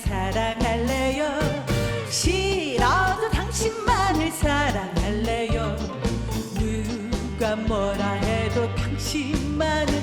사랑할래요? 싫어도 당신만을 사랑할래요? 누가 뭐라 해도 당신만을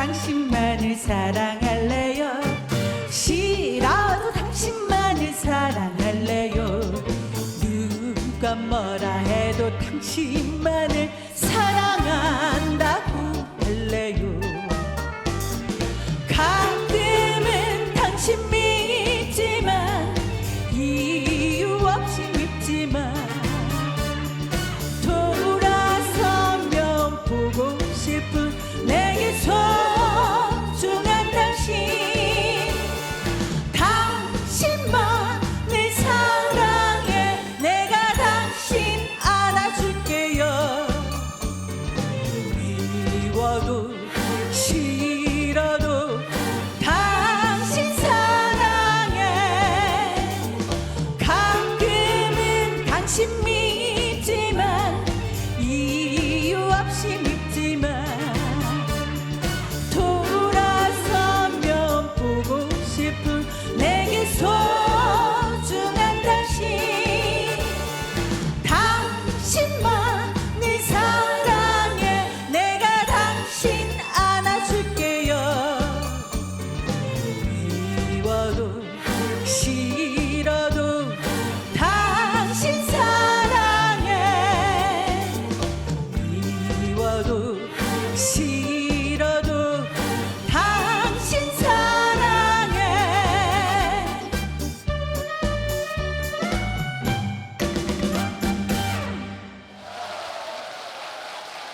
당신만을 사랑할래요? 싫어도 당신만을 사랑할래요? 누가 뭐라 해도 당신 oldu.